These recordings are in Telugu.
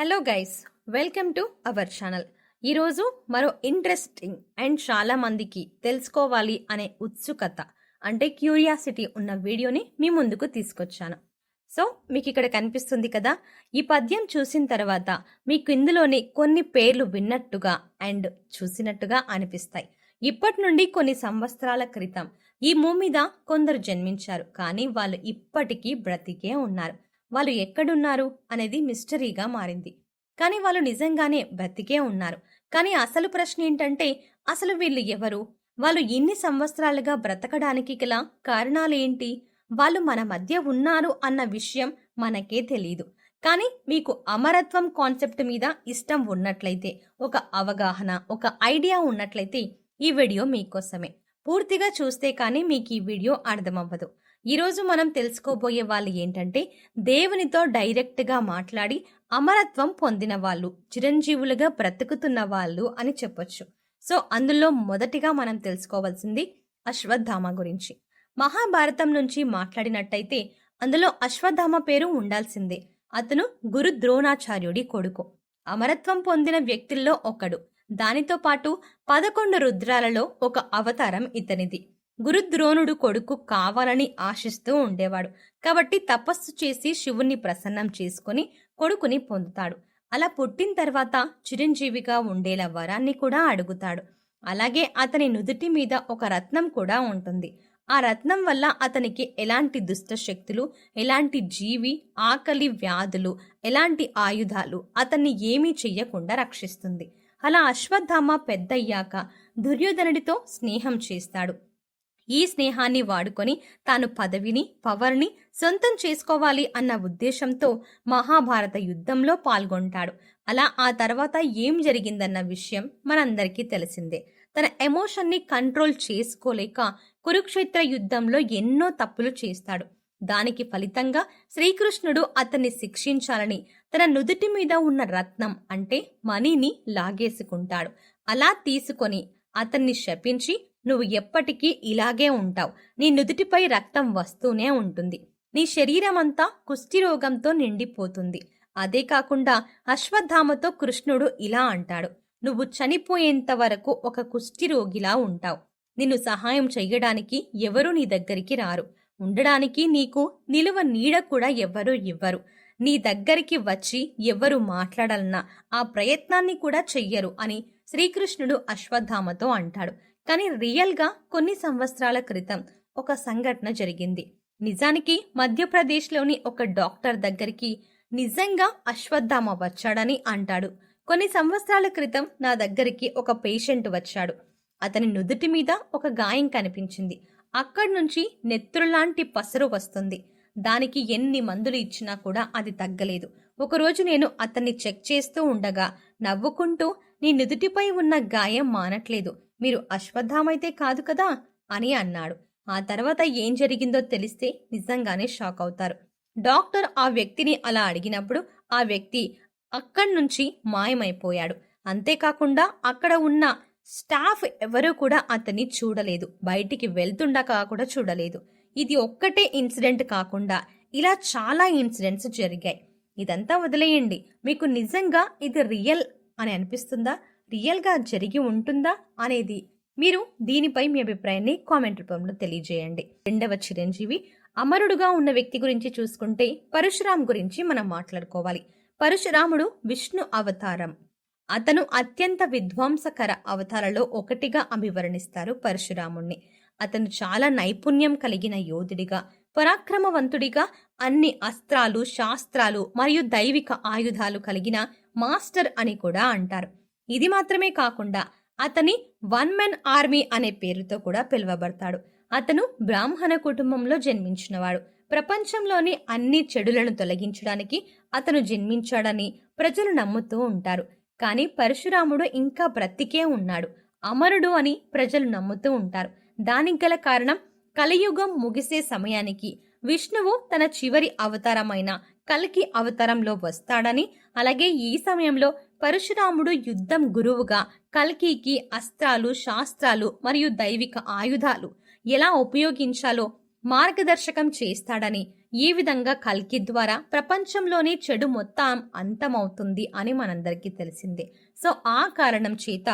Hello guys welcome to our channel ఈరోజు మరో ఇంట్రెస్టింగ్ అండ్ చాలా మందికి తెలుసుకోవాలి అనే ఉత్సుకత అంటే క్యూరియాసిటీ ఉన్న వీడియోని మీ ముందుకు తీసుకొచ్చాను. సో మీకు ఇక్కడ కనిపిస్తుంది కదా ఈ పద్యం చూసిన తర్వాత మీకు ఇందులోని కొన్ని పేర్లు విన్నట్టుగా అండ్ చూసినట్టుగా అనిపిస్తాయి. ఇప్పటి నుండి కొన్ని సంవత్సరాల క్రితం ఈ భూమి మీద కొందరు జన్మించారు కానీ వాళ్ళు ఇప్పటికీ బ్రతికే ఉన్నారు. వాళ్ళు ఎక్కడున్నారు అనేది మిస్టరీగా మారింది. కానీ వాళ్ళు నిజంగానే బ్రతికే ఉన్నారు. కానీ అసలు ప్రశ్న ఏంటంటే అసలు వీళ్ళు ఎవరు? వాళ్ళు ఇన్ని సంవత్సరాలుగా బ్రతకడానికి గల కారణాలేంటి వాళ్ళు మన మధ్య ఉన్నారు అన్న విషయం మనకే తెలియదు కానీ మీకు అమరత్వం కాన్సెప్ట్ మీద ఇష్టం ఉన్నట్లయితే ఒక అవగాహన ఒక ఐడియా ఉన్నట్లయితే ఈ వీడియో మీకోసమే. పూర్తిగా చూస్తే కానీ మీకు ఈ వీడియో అర్థమవ్వదు. ఈరోజు మనం తెలుసుకోబోయే వాళ్ళు ఏంటంటే దేవునితో డైరెక్ట్గా మాట్లాడి అమరత్వం పొందిన వాళ్ళు చిరంజీవులుగా బ్రతుకుతున్న వాళ్ళు అని చెప్పొచ్చు. సో అందులో మొదటిగా మనం తెలుసుకోవాల్సింది అశ్వత్థామ గురించి. మహాభారతం నుంచి మాట్లాడినట్టయితే అందులో అశ్వత్థామ పేరు ఉండాల్సిందే. అతను గురు ద్రోణాచార్యుడి కొడుకు. అమరత్వం పొందిన వ్యక్తుల్లో ఒకడు. దానితో పాటు పదకొండు రుద్రాలలో ఒక అవతారం ఇతనిది. గురుద్రోణుడు కొడుకు కావాలని ఆశిస్తూ ఉండేవాడు. కాబట్టి తపస్సు చేసి శివుణ్ణి ప్రసన్నం చేసుకుని కొడుకుని పొందుతాడు. అలా పుట్టిన తర్వాత చిరంజీవిగా ఉండేలా వరాన్ని కూడా అడుగుతాడు. అలాగే అతని నుదుటి మీద ఒక రత్నం కూడా ఉంటుంది. ఆ రత్నం వల్ల అతనికి ఎలాంటి దుష్ట శక్తులు ఎలాంటి జీవి ఆకలి వ్యాధులు ఎలాంటి ఆయుధాలు అతన్ని ఏమీ చెయ్యకుండా రక్షిస్తుంది. అలా అశ్వత్థామ పెద్దయ్యాక దుర్యోధనుడితో స్నేహం చేస్తాడు. ఈ స్నేహాన్ని వాడుకొని తాను పదవిని పవర్ని సొంతం చేసుకోవాలి అన్న ఉద్దేశంతో మహాభారత యుద్ధంలో పాల్గొంటాడు. అలా ఆ తర్వాత ఏం జరిగిందన్న విషయం మనందరికీ తెలిసిందే. తన ఎమోషన్ని కంట్రోల్ చేసుకోలేక కురుక్షేత్ర యుద్ధంలో ఎన్నో తప్పులు చేస్తాడు. దానికి ఫలితంగా శ్రీకృష్ణుడు అతన్ని శిక్షించాలని తన నుదుటి మీద ఉన్న రత్నం అంటే మనీని లాగేసుకుంటాడు. అలా తీసుకొని అతన్ని శపించి నువ్వు ఎప్పటికీ ఇలాగే ఉంటావు. నీ నుదుటిపై రక్తం వస్తూనే ఉంటుంది. నీ శరీరం శరీరమంతా కుష్ఠిరోగంతో నిండిపోతుంది. అదే కాకుండా అశ్వత్థామతో కృష్ణుడు ఇలా అంటాడు. నువ్వు చనిపోయేంత వరకు ఒక కుష్ఠిరోగిలా ఉంటావు. నిన్ను సహాయం చెయ్యడానికి ఎవరూ నీ దగ్గరికి రారు. ఉండడానికి నీకు నిలువ నీడ కూడా ఎవ్వరూ ఇవ్వరు. నీ దగ్గరికి వచ్చి ఎవరు మాట్లాడాలన్నా ఆ ప్రయత్నాన్ని కూడా చెయ్యరు అని శ్రీకృష్ణుడు అశ్వత్థామతో అంటాడు. కానీ రియల్గా కొన్ని సంవత్సరాల క్రితం ఒక సంఘటన జరిగింది. నిజానికి మధ్యప్రదేశ్లోని ఒక డాక్టర్ దగ్గరికి నిజంగా అశ్వత్థామ వచ్చాడని అంటాడు. కొన్ని సంవత్సరాల క్రితం నా దగ్గరికి ఒక పేషెంట్ వచ్చాడు. అతని నుదుటి మీద ఒక గాయం కనిపించింది. అక్కడి నుంచి నెత్తురులాంటి పసరు వస్తుంది. దానికి ఎన్ని మందులు ఇచ్చినా కూడా అది తగ్గలేదు. ఒకరోజు నేను అతన్ని చెక్ చేస్తూ ఉండగా నవ్వుకుంటూ నీ నుదుటిపై ఉన్న గాయం మానట్లేదు. మీరు అశ్వత్థామైతే కాదు కదా? అని అన్నాడు. ఆ తర్వాత ఏం జరిగిందో తెలిస్తే నిజంగానే షాక్ అవుతారు. డాక్టర్ ఆ వ్యక్తిని అలా అడిగినప్పుడు ఆ వ్యక్తి అక్కడి నుంచి మాయమైపోయాడు. అంతేకాకుండా అక్కడ ఉన్న స్టాఫ్ ఎవరూ కూడా అతన్ని చూడలేదు. బయటికి వెళ్తుండగా కూడా చూడలేదు. ఇది ఒక్కటే ఇన్సిడెంట్ కాకుండా ఇలా చాలా ఇన్సిడెంట్స్ జరిగాయి. ఇదంతా వదిలేయండి. మీకు నిజంగా ఇది రియల్ అని అనిపిస్తుందా? రియల్గా జరిగి ఉంటుందా అనేది మీరు దీనిపై మీ అభిప్రాయాన్ని కామెంట్ రూపంలో తెలియజేయండి. రెండవ చిరంజీవి అమరుడుగా ఉన్న వ్యక్తి గురించి చూసుకుంటే పరశురాం గురించి మనం మాట్లాడుకోవాలి. పరశురాముడు విష్ణు అవతారం. అతను అత్యంత విధ్వంసకర అవతారలో ఒకటిగా అభివర్ణిస్తారు పరశురాముణ్ణి. అతను చాలా నైపుణ్యం కలిగిన యోధుడిగా పరాక్రమవంతుడిగా అన్ని అస్త్రాలు శాస్త్రాలు మరియు దైవిక ఆయుధాలు కలిగిన మాస్టర్ అని కూడా అంటారు. ఇది మాత్రమే కాకుండా అతని వన్ మెన్ ఆర్మీ అనే పేరుతో కూడా పిలువబడతాడు. అతను బ్రాహ్మణ కుటుంబంలో జన్మించినవాడు. ప్రపంచంలోని అన్ని చెడులను తొలగించడానికి అతను జన్మించాడని ప్రజలు నమ్ముతూ ఉంటారు. కానీ పరశురాముడు ఇంకా బ్రతికే ఉన్నాడు. అమరుడు అని ప్రజలు నమ్ముతూ ఉంటారు. దానికి గల కారణం కలియుగం ముగిసే సమయానికి విష్ణువు తన చివరి అవతారమైన కల్కి అవతారంలో వస్తాడని అలాగే ఈ సమయంలో పరశురాముడు యుద్ధం గురువుగా కల్కికి అస్త్రాలు శాస్త్రాలు మరియు దైవిక ఆయుధాలు ఎలా ఉపయోగించాలో మార్గదర్శకం చేస్తాడని ఈ విధంగా కల్కి ద్వారా ప్రపంచంలోని చెడు మొత్తం అంతమవుతుంది అని మనందరికీ తెలిసిందే. సో ఆ కారణం చేత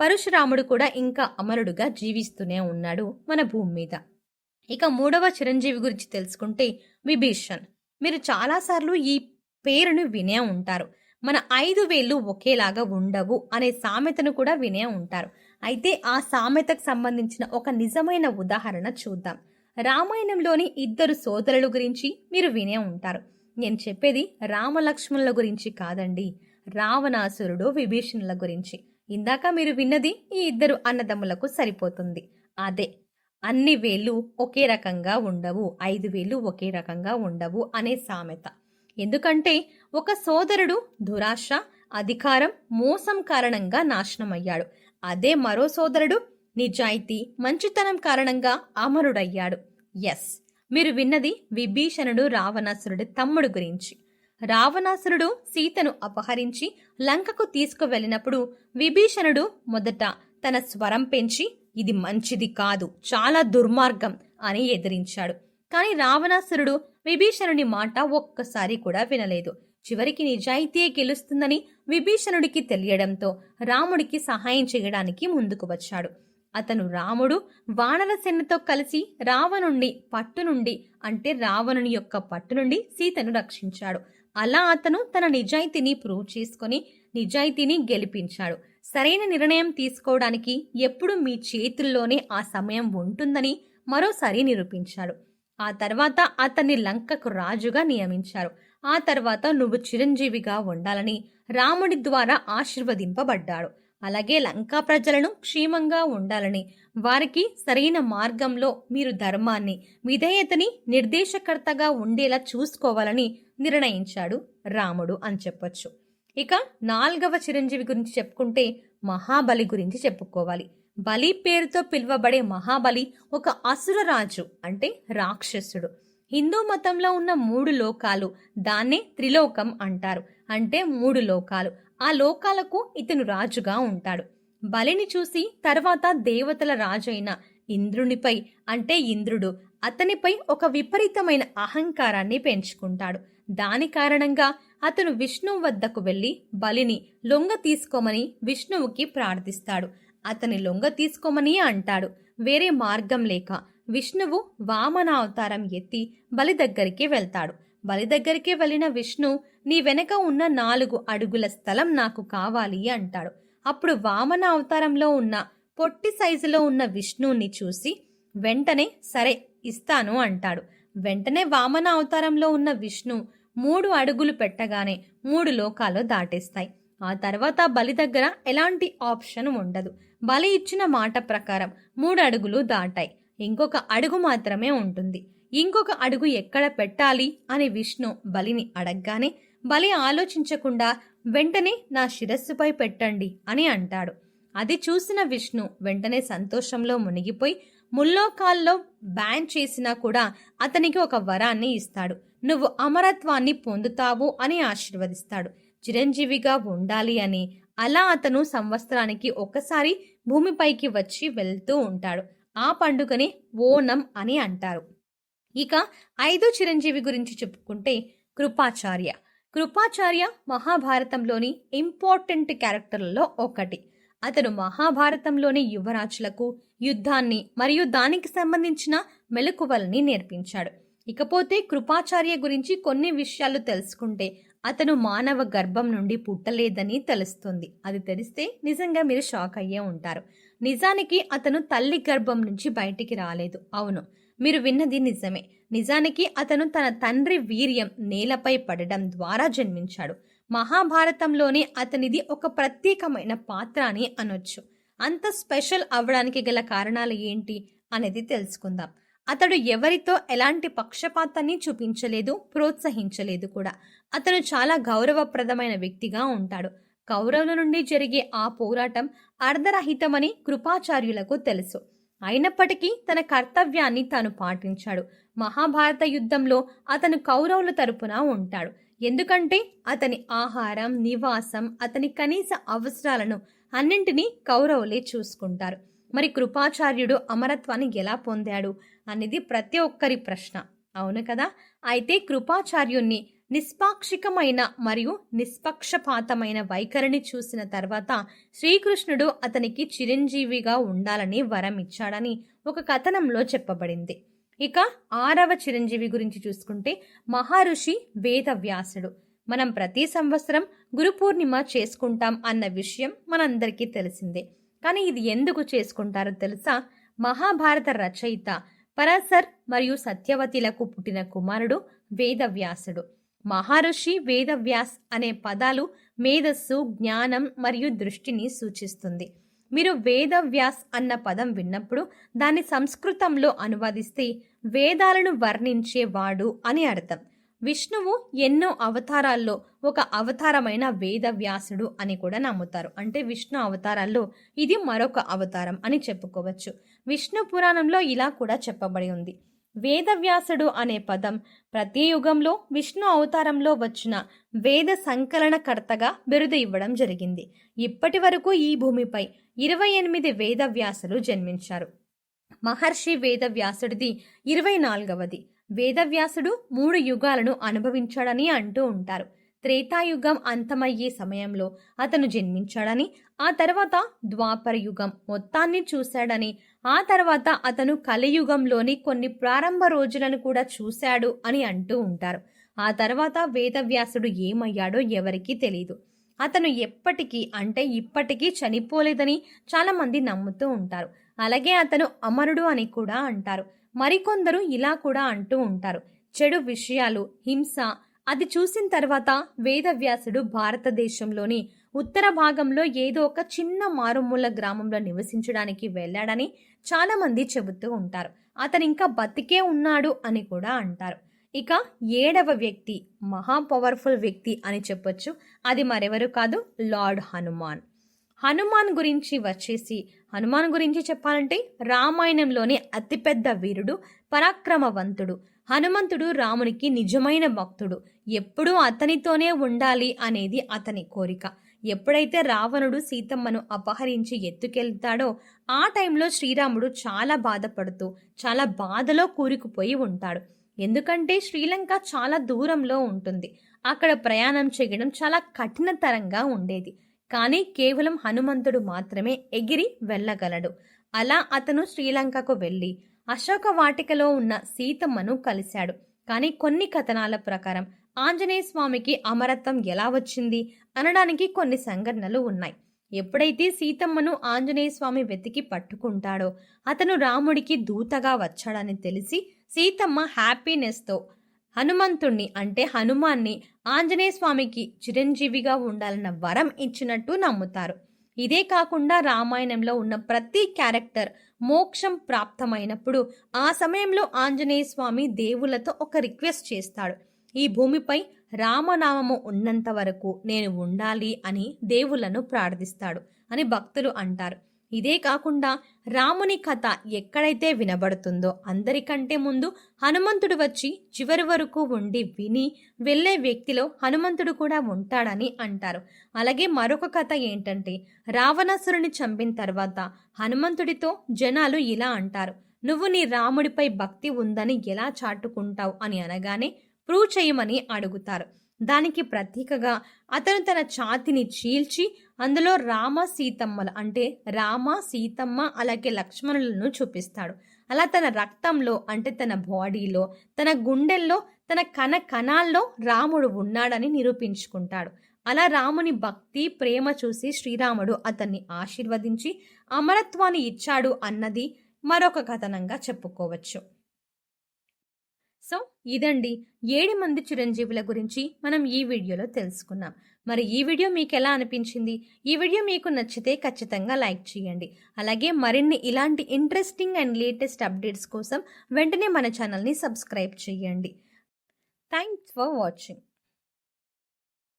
పరశురాముడు కూడా ఇంకా అమరుడుగా జీవిస్తూనే ఉన్నాడు మన భూమి మీద. ఇక మూడవ చిరంజీవి గురించి తెలుసుకుంటే విభీషణ్. మీరు చాలాసార్లు ఈ పేరును వినే ఉంటారు. మన ఐదు వేళ్ళు ఒకేలాగా ఉండవు అనే సామెతను కూడా వినే ఉంటారు. అయితే ఆ సామెతకు సంబంధించిన ఒక నిజమైన ఉదాహరణ చూద్దాం. రామాయణంలోని ఇద్దరు సోదరుల గురించి మీరు వినే ఉంటారు. నేను చెప్పేది రామలక్ష్మణుల గురించి కాదండి రావణాసురుడు విభీషణుల గురించి. ఇందాక మీరు విన్నది ఈ ఇద్దరు అన్నదమ్ములకు సరిపోతుంది. అదే అన్ని వేళ్ళు ఒకే రకంగా ఉండవు ఐదు వేళ్ళు ఒకే రకంగా ఉండవు అనే సామెత. ఎందుకంటే ఒక సోదరుడు దురాశ అధికారం మోసం కారణంగా నాశనమయ్యాడు. అదే మరో సోదరుడు నిజాయితీ మంచితనం కారణంగా అమరుడయ్యాడు. ఎస్ మీరు విన్నది విభీషణుడు రావణాసురుడి తమ్ముడు గురించి. రావణాసురుడు సీతను అపహరించి లంకకు తీసుకువెళ్ళినప్పుడు విభీషణుడు మొదట తన స్వరం పెంచి ఇది మంచిది కాదు చాలా దుర్మార్గం అని ఎదిరించాడు. కానీ రావణాసురుడు విభీషణుని మాట ఒక్కసారి కూడా వినలేదు. చివరికి నిజాయితీయే గెలుస్తుందని విభీషణుడికి తెలియడంతో రాముడికి సహాయం చేయడానికి ముందుకు వచ్చాడు. అతను రాముడు వానరసేనతో కలిసి రావణుణ్ణి పట్టు నుండి అంటే రావణుని యొక్క పట్టు నుండి సీతను రక్షించాడు. అలా అతను తన నిజాయితీని ప్రూవ్ చేసుకొని నిజాయితీని గెలిపించాడు. సరైన నిర్ణయం తీసుకోవడానికి ఎప్పుడు మీ చేతుల్లోనే ఆ సమయం ఉంటుందని మరోసారి నిరూపించాడు. ఆ తర్వాత అతన్ని లంకకు రాజుగా నియమించారు. ఆ తర్వాత నువ్వు చిరంజీవిగా ఉండాలని రాముడి ద్వారా ఆశీర్వదింపబడ్డాడు. అలాగే లంకా ప్రజలను క్షేమంగా ఉండాలని వారికి సరైన మార్గంలో మీరు ధర్మాన్ని విధేయతని నిర్దేశకర్తగా ఉండేలా చూసుకోవాలని నిర్ణయించాడు రాముడు అని చెప్పొచ్చు. ఇక నాల్గవ చిరంజీవి గురించి చెప్పుకుంటే మహాబలి గురించి చెప్పుకోవాలి. బలి పేరుతో పిలువబడే మహాబలి ఒక అసుర రాజు అంటే రాక్షసుడు. హిందూ మతంలో ఉన్న మూడు లోకాలు దాన్నే త్రిలోకం అంటారు. అంటే మూడు లోకాలు. ఆ లోకాలకు ఇతను రాజుగా ఉంటాడు. బలిని చూసి తర్వాత దేవతల రాజైన ఇంద్రునిపై అంటే ఇంద్రుడు అతనిపై ఒక విపరీతమైన అహంకారాన్ని పెంచుకుంటాడు. దాని కారణంగా అతను విష్ణువు వద్దకు వెళ్ళి బలిని లొంగ తీసుకోమని విష్ణువుకి ప్రార్థిస్తాడు. అతని లొంగ తీసుకోమని అంటాడు. వేరే మార్గం లేక విష్ణువు వామన అవతారం ఎత్తి బలి దగ్గరికి వెళ్తాడు. బలి దగ్గరికి వెళ్ళిన విష్ణు నీ వెనక ఉన్న నాలుగు అడుగుల స్థలం నాకు కావాలి అంటాడు. అప్పుడు వామన అవతారంలో ఉన్న పొట్టి సైజులో ఉన్న విష్ణువుని చూసి వెంటనే సరే ఇస్తాను అంటాడు. వెంటనే వామన అవతారంలో ఉన్న విష్ణు మూడు అడుగులు పెట్టగానే మూడు లోకాలు దాటేస్తాయి. ఆ తర్వాత బలి దగ్గర ఎలాంటి ఆప్షన్ ఉండదు. బలి ఇచ్చిన మాట ప్రకారం మూడు అడుగులు దాటాయి. ఇంకొక అడుగు మాత్రమే ఉంటుంది. ఇంకొక అడుగు ఎక్కడ పెట్టాలి అని విష్ణు బలిని అడగగానే బలి ఆలోచించకుండా వెంటనే నా శిరస్సుపై పెట్టండి అని అంటాడు. అది చూసిన విష్ణు వెంటనే సంతోషంలో మునిగిపోయి ముల్లోకాల్లో బ్యాన్ చేసినా కూడా అతనికి ఒక వరాన్ని ఇస్తాడు. నువ్వు అమరత్వాన్ని పొందుతావు అని ఆశీర్వదిస్తాడు. చిరంజీవిగా ఉండాలి అని అలా అతను సంవత్సరానికి ఒకసారి భూమిపైకి వచ్చి వెళ్తూ ఉంటాడు. ఆ పండుగని ఓనం అని అంటారు. ఇక ఐదో చిరంజీవి గురించి చెప్పుకుంటే కృపాచార్య. కృపాచార్య మహాభారతంలోని ఇంపార్టెంట్ క్యారెక్టర్లలో ఒకటి. అతను మహాభారతంలోని యువరాజులకు యుద్ధాన్ని మరియు దానికి సంబంధించిన మెలకువల్ని నేర్పించాడు. ఇకపోతే కృపాచార్య గురించి కొన్ని విషయాలు తెలుసుకుంటే అతను మానవ గర్భం నుండి పుట్టలేదని తెలుస్తుంది. అది తెలిస్తే నిజంగా మీరు షాక్ అయ్యే ఉంటారు. నిజానికి అతను తల్లి గర్భం నుంచి బయటికి రాలేదు. అవును మీరు విన్నది నిజమే. నిజానికి అతను తన తండ్రి వీర్యం నేలపై పడడం ద్వారా జన్మించాడు. మహాభారతంలోనే అతనిది ఒక ప్రత్యేకమైన పాత్ర అని అనొచ్చు. అంత స్పెషల్ అవ్వడానికి గల కారణాలు ఏంటి అనేది తెలుసుకుందాం. అతడు ఎవరితో ఎలాంటి పక్షపాతాన్ని చూపించలేదు ప్రోత్సహించలేదు కూడా. అతను చాలా గౌరవప్రదమైన వ్యక్తిగా ఉంటాడు. కౌరవుల నుండి జరిగే ఆ పోరాటం అర్ధరహితమని కృపాచార్యులకు తెలుసు. అయినప్పటికీ తన కర్తవ్యాన్ని తాను పాటించాడు. మహాభారత యుద్ధంలో అతను కౌరవుల తరపున ఉంటాడు. ఎందుకంటే అతని ఆహారం నివాసం అతని కనీస అవసరాలను అన్నింటినీ కౌరవులే చూసుకుంటారు. మరి కృపాచార్యుడు అమరత్వాన్ని ఎలా పొందాడు అనేది ప్రతి ఒక్కరి ప్రశ్న. అవును కదా? అయితే కృపాచార్యుణ్ణి నిష్పాక్షికమైన మరియు నిష్పక్షపాతమైన వైఖరిని చూసిన తర్వాత శ్రీకృష్ణుడు అతనికి చిరంజీవిగా ఉండాలని వరం ఇచ్చాడని ఒక కథనంలో చెప్పబడింది. ఇక ఆరవ చిరంజీవి గురించి చూసుకుంటే మహర్షి వేదవ్యాసుడు. మనం ప్రతి సంవత్సరం గురు పూర్ణిమ చేసుకుంటాం అన్న విషయం మనందరికీ తెలిసిందే. కానీ ఇది ఎందుకు చేసుకుంటారో తెలుసా? మహాభారత రచయిత పరాశర్ మరియు సత్యవతిలకు పుట్టిన కుమారుడు వేదవ్యాసుడు. మహర్షి వేదవ్యాస్ అనే పదాలు మేధస్సు జ్ఞానం మరియు దృష్టిని సూచిస్తుంది. మీరు వేదవ్యాస్ అన్న పదం విన్నప్పుడు దాన్ని సంస్కృతంలో అనువదిస్తే వేదాలను వర్ణించేవాడు అని అర్థం. విష్ణువు ఎన్నో అవతారాల్లో ఒక అవతారమైన వేదవ్యాసుడు అని కూడా నమ్ముతారు. అంటే విష్ణు అవతారాల్లో ఇది మరొక అవతారం అని చెప్పుకోవచ్చు. విష్ణు పురాణంలో ఇలా కూడా చెప్పబడి ఉంది. వేదవ్యాసుడు అనే పదం ప్రతి యుగంలో విష్ణు అవతారంలో వచ్చిన వేద సంకలనకర్తగా బిరుదు ఇవ్వడం జరిగింది. ఇప్పటి వరకు ఈ భూమిపై ఇరవై ఎనిమిది వేదవ్యాసులు జన్మించారు. మహర్షి వేదవ్యాసుడిది ఇరవై నాలుగవది. వేదవ్యాసుడు మూడు యుగాలను అనుభవించాడని అంటూ ఉంటారు. త్రేతాయుగం అంతమయ్యే సమయంలో అతను జన్మించాడని ఆ తర్వాత ద్వాపర యుగం మొత్తాన్ని చూశాడని ఆ తర్వాత అతను కలియుగంలోని కొన్ని ప్రారంభ రోజులను కూడా చూశాడు అని అంటూ ఉంటారు. ఆ తర్వాత వేదవ్యాసుడు ఏమయ్యాడో ఎవరికీ తెలియదు అతను ఎప్పటికీ అంటే ఇప్పటికీ చనిపోలేదని చాలామంది నమ్ముతూ ఉంటారు. అలాగే అతను అమరుడు అని కూడా అంటారు. మరికొందరు ఇలా కూడా అంటూ ఉంటారు. చెడు విషయాలు హింస అది చూసిన తర్వాత వేదవ్యాసుడు భారతదేశంలోని ఉత్తర భాగంలో ఏదో ఒక చిన్న మారుమూల గ్రామంలో నివసించడానికి వెళ్ళాడని చాలామంది చెబుతూ ఉంటారు. అతను ఇంకా బతికే ఉన్నాడు అని కూడా అంటారు. ఇక ఏడవ వ్యక్తి మహా పవర్ఫుల్ వ్యక్తి అని చెప్పొచ్చు. అది మరెవరు కాదు లార్డ్ హనుమాన్. హనుమాన్ గురించి వచ్చేసి హనుమాన్ గురించి చెప్పాలంటే రామాయణంలోని అతిపెద్ద వీరుడు పరాక్రమవంతుడు. హనుమంతుడు రామునికి నిజమైన భక్తుడు. ఎప్పుడూ అతనితోనే ఉండాలి అనేది అతని కోరిక. ఎప్పుడైతే రావణుడు సీతమ్మను అపహరించి ఎత్తుకెళ్తాడో ఆ టైంలో శ్రీరాముడు చాలా బాధపడుతూ చాలా బాధలో కూరుకుపోయి ఉంటాడు. ఎందుకంటే శ్రీలంక చాలా దూరంలో ఉంటుంది. అక్కడ ప్రయాణం చేయడం చాలా కఠినతరంగా ఉండేది. కానీ కేవలం హనుమంతుడు మాత్రమే ఎగిరి వెళ్ళగలడు. అలా అతను శ్రీలంకకు వెళ్ళి అశోక వాటికలో ఉన్న సీతమ్మను కలిశాడు. కానీ కొన్ని కథనాల ప్రకారం ఆంజనేయ స్వామికి అమరత్వం ఎలా వచ్చింది అనడానికి కొన్ని సంఘటనలు ఉన్నాయి. ఎప్పుడైతే సీతమ్మను ఆంజనేయ స్వామి వెతికి పట్టుకుంటాడో అతను రాముడికి దూతగా వచ్చాడని తెలిసి సీతమ్మ హ్యాపీనెస్తో హనుమంతుణ్ణి అంటే హనుమాన్ని ఆంజనేయ స్వామికి చిరంజీవిగా ఉండాలన్న వరం ఇచ్చినట్టు నమ్ముతారు. ఇదే కాకుండా రామాయణంలో ఉన్న ప్రతి క్యారెక్టర్ మోక్షం ప్రాప్తమైనప్పుడు ఆ సమయంలో ఆంజనేయ స్వామి దేవులతో ఒక రిక్వెస్ట్ చేస్తాడు. ఈ భూమిపై రామనామము ఉన్నంత వరకు నేను ఉండాలి అని దేవులను ప్రార్థిస్తాడు అని భక్తులు అంటారు. ఇదే కాకుండా రాముని కథ ఎక్కడైతే వినబడుతుందో అందరికంటే ముందు హనుమంతుడు వచ్చి చివరి వరకు ఉండి విని వెళ్ళే వ్యక్తిలో హనుమంతుడు కూడా ఉంటాడని అంటారు. అలాగే మరొక కథ ఏంటంటే రావణాసురుని చంపిన తర్వాత హనుమంతుడితో జనాలు ఇలా అంటారు. నువ్వు నీ రాముడిపై భక్తి ఉందని ఎలా చాటుకుంటావు? అని అనగానే ప్రూవ్ చేయమని అడుగుతారు. దానికి ప్రతీకగా అతను తన ఛాతిని చీల్చి అందులో రామ సీతమ్మల అంటే రామ సీతమ్మ అలాగే లక్ష్మణులను చూపిస్తాడు. అలా తన రక్తంలో అంటే తన బాడీలో తన గుండెల్లో తన కణ కణాల్లో రాముడు ఉన్నాడని నిరూపించుకుంటాడు. అలా రాముని భక్తి ప్రేమ చూసి శ్రీరాముడు అతన్ని ఆశీర్వదించి అమరత్వాన్ని ఇచ్చాడు అన్నది మరొక కథనంగా చెప్పుకోవచ్చు. సో ఇదండి. ఏడు మంది చిరంజీవుల గురించి మనం ఈ వీడియోలో తెలుసుకున్నాం. మరి ఈ వీడియో మీకు ఎలా అనిపించింది? ఈ వీడియో మీకు నచ్చితే ఖచ్చితంగా లైక్ చేయండి. అలాగే మరిన్ని ఇలాంటి ఇంట్రెస్టింగ్ అండ్ లేటెస్ట్ అప్డేట్స్ కోసం వెంటనే మన ఛానల్ని సబ్స్క్రైబ్ చేయండి. Thanks for watching.